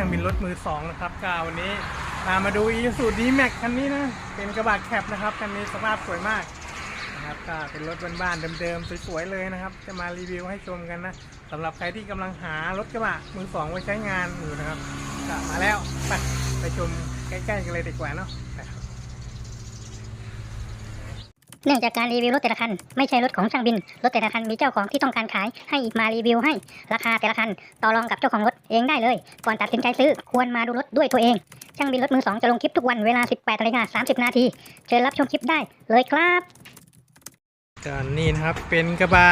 ช่างบินรถมือสองนะครับก็วันนี้มามาดูอีสูดีแม็กคันนี้นะ เป็นกระบะแคปนะครับคันนี้สภาพสวยมากนะครับก็เป็นรถบ้านๆเดิมๆสวยๆเลยนะครับ จะมารีวิวให้ชมกันนะสำหรับใครที่กำลังหารถกระบะมือสองไว้ใช้งานอยู่นะครับก็มาแล้วไปไปชมใกล้ๆกันเลยดีกว่าเนาะไปครับ เนื่องจากการรีวิวรถแต่ละคันไม่ใช่รถของช่างบิน รถแต่ละคันมีเจ้าของที่ต้องการขายให้มารีวิวให้ ราคาแต่ละคันต่อรองกับเจ้าของรถเองได้เลย ก่อนตัดสินใจซื้อควรมาดูรถด้วยตัวเอง ช่างบินรถมือสองจะลงคลิปทุกวันเวลา 18นาฬิกา30 นาที เชิญรับชมคลิปได้เลยครับก็นี่นะครับเป็นกระบะ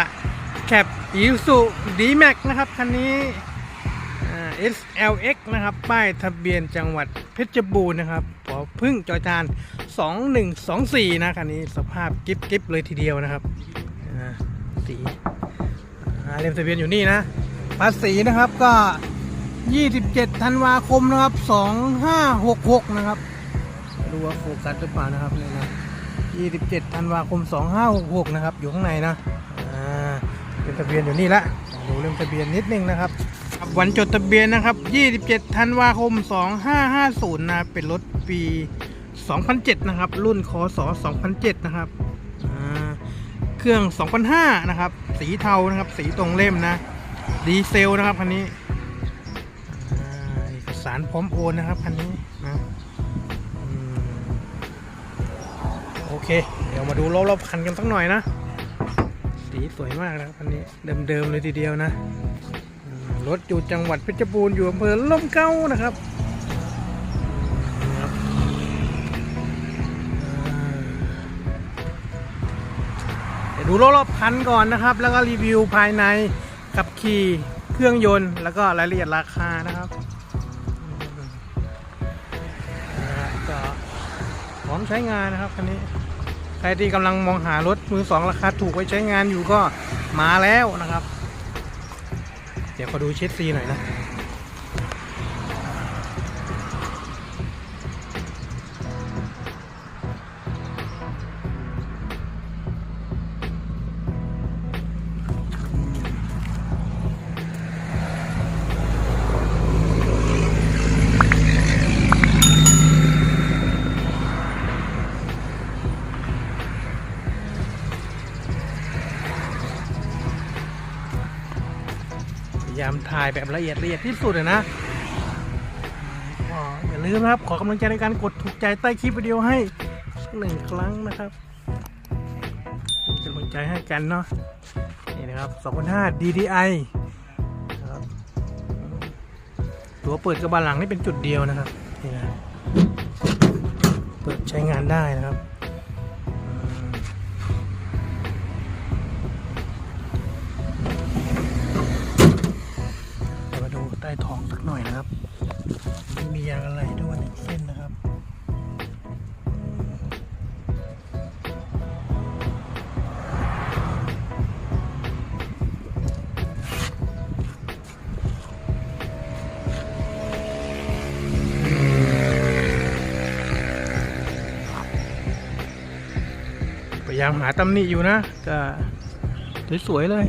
แคปอิวสุดีแม็กนะครับคันนี้ SLX นะครับ ป้ายทะเบียนจังหวัดเพชรบูรณ์นะครับพอพึ่งจอจาน 2124 นะคันนี้สภาพกิ๊บกิ๊บเลยทีเดียวนะครับสีเล่มทะเบียนอยู่นี่นะภาษีนะครับก็ 27 ธันวาคมนะครับ 2566 นะครับดูว่าโฟกัสหรือเปล่านะครับนี่นะ27 ธันวาคม 2566 นะครับ อยู่ข้างในนะอ่าเป็นทะเบียนอยู่นี่ละดูเรื่องทะเบียนนิดนึงนะครับ วันจดทะเบียนนะครับ 27 ธันวาคม 2550 นะ เป็นรถปี 2007 นะครับ รุ่นคศ2007 นะครับ เครื่อง 2005 นะครับ สีเทานะครับ สีตรงเล่มนะ ดีเซลนะครับคันนี้เอกสารพร้อมโอนนะครับคันนี้นะอโอเค เดี๋ยวมาดูรอบๆคันกันสักหน่อยนะ สีสวยมากนะคันนี้ เดิมๆเลยทีเดียวนะ รถอยู่จังหวัดเพชรบูรณ์อยู่อำเภอล่มเก้านะครับเดี๋ยวดูรอบๆคันก่อนนะครับ แล้วก็รีวิวภายในขับขี่เครื่องยนต์ แล้วก็รายละเอียดราคานะครับก็พร้อมใช้งานนะครับคันนี้ใครที่กำลังมองหารถมือสองราคาถูกไว้ใช้งานอยู่ก็มาแล้วนะครับ เดี๋ยวขอดูเช็ดซีหน่อยนะ ถ่ายแบบละเอียดละเอียดที่สุดเลยนะอย่าลืมนะครับ ขอกำลังใจในการกดถูกใจใต้คลิปวิดีโอให้หนึ่งครั้งนะครับเป็นกำลังใจให้กันเนาะนี่นะครับ 2,500 DDI ตัวเปิดกระบะหลังนี่เป็นจุดเดียวนะครับนี่นะเปิดใช้งานได้นะครับ ยางอะไรด้วยหนึ่งเส้นนะครับพยายามหาตำหนิอยู่นะก็สวยๆเลย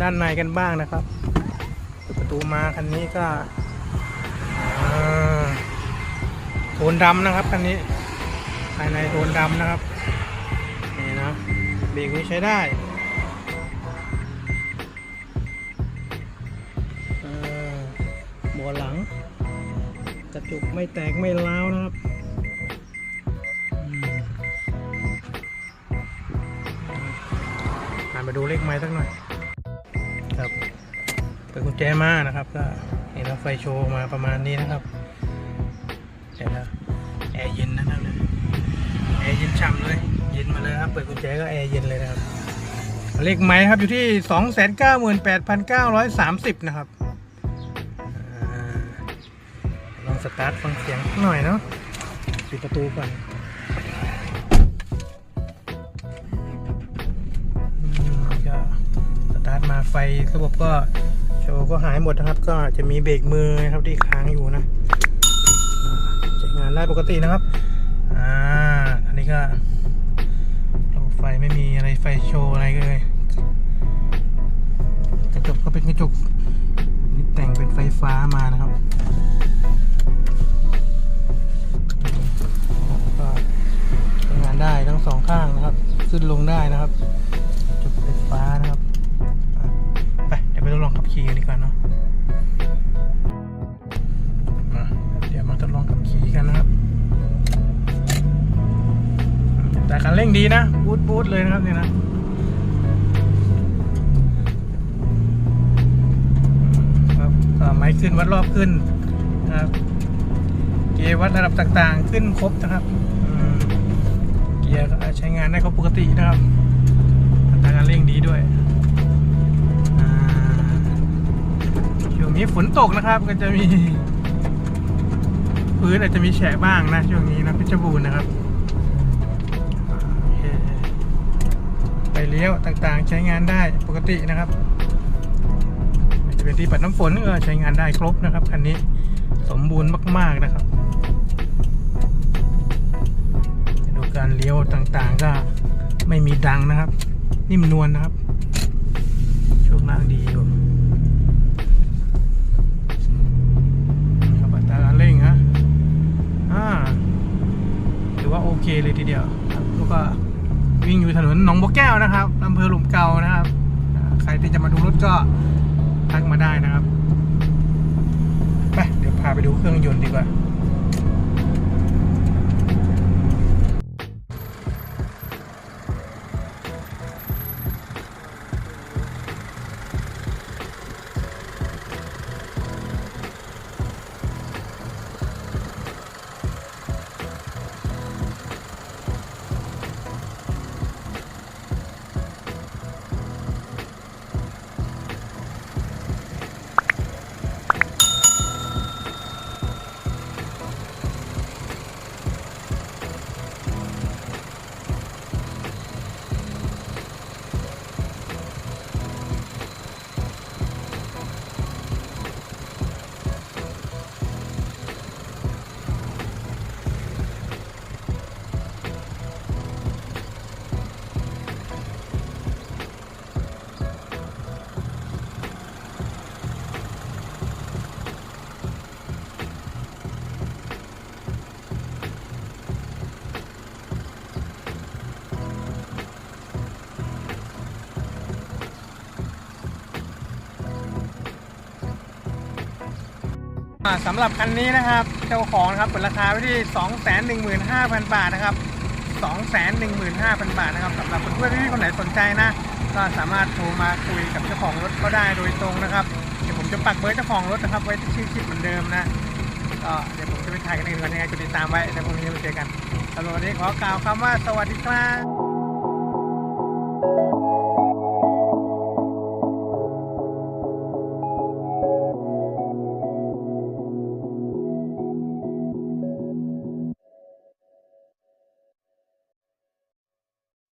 ด้านในกันบ้างนะครับ ตูมาคันนี้ก็โทนดำนะครับคันนี้ ภายในโทนดำนะครับนี่นะเบรกนี้ใช้ได้อ่าเบัวหลัง กระจุกไม่แตกไม่ร้าวนะครับมาดูเลขไม้สักหน่อยครับ เปิดกุญแจมานะครับ ก็เห็นแล้วไฟโชว์มาประมาณนี้นะครับเห็นแล้วแอร์เย็นนะครับเนี่ยแอร์เย็นฉ่ำเลยเย็นมาเลยครับ เปิดกุญแจก็แอร์เย็นเลยนะครับ เลขไม้ครับอยู่ที่สองแสนเก้าหมื่นแปดพันเก้าร้อยสามสิบนะครับอลองสตาร์ทฟังเสียงหน่อยเนาะปิดประตูก่อนก็สตาร์ทมาไฟระบบก็ โอก็หายหมดนะครับ ก็จะมีเบรกมือนะครับที่ค้างอยู่นะใช้งานได้ปกตินะครับอ่าอันนี้ก็ไฟไม่มีอะไรไฟโชว์อะไรเลยกระจกก็เป็นกระจกนี่แต่งเป็นไฟฟ้ามานะครับก็ใช้งานได้ทั้งสองข้างนะครับ ขึ้นลงได้นะครับ กันดีกว่าเนาะมาเดี๋ยวมาทดลองขับขี่กันนะครับ แต่คันเร่งดีนะบูทบูทเลยนะครับเนี่ยนะครับก็ไม้ขึ้นวัดรอบขึ้นนะครับเกียร์วัดระดับต่างๆ ขึ้นครบนะครับเกียร์ใช้งานได้ครบปกตินะครับ นี้ฝนตกนะครับ ก็จะมีพื้นอาจจะมีแฉะบ้างนะ ช่วงนี้นะเพชรบูรณ์นะครับไปเลี้ยวต่างๆ ใช้งานได้ปกตินะครับจะเป็นที่ปัดน้ำฝนก็ใช้งานได้ครบนะครับคันนี้สมบูรณ์มาก ๆนะครับดูการเลี้ยวต่างๆ ก็ไม่มีดังนะครับ นิ่มนวลนะครับ ช่วงล่างดีอยู่ครับอัตราการเร่งฮะอ่า ถือว่าโอเคเลยทีเดียวครับแล้วก็วิ่งอยู่ถนน หนองบัวแก้วนะครับอำเภอหลุมเก่านะครับ ใครที่จะมาดูรถก็ทักมาได้นะครับ ไป เดี๋ยวพาไปดูเครื่องยนต์ดีกว่า สำหรับคันนี้นะครับเจ้าของนะครับเปิดราคาไว้ที่ 215,000 บาทนะครับ 215,000 บาทนะครับสำหรับเพื่อนๆที่คนไหนสนใจนะ ก็สามารถโทรมาคุยกับเจ้าของรถก็ได้โดยตรงนะครับ เดี๋ยวผมจะปักเบอร์เจ้าของรถนะครับ ไว้ที่ชื่อคลิปเหมือนเดิมนะก็เดี๋ยวผมจะไปถ่ายกันเองก่อนยังไงกดติดตามไว้แต่พรุ่งนี้มาเจอกันสำหรับวันนี้ขอกล่าวคำว่าสวัสดีครับ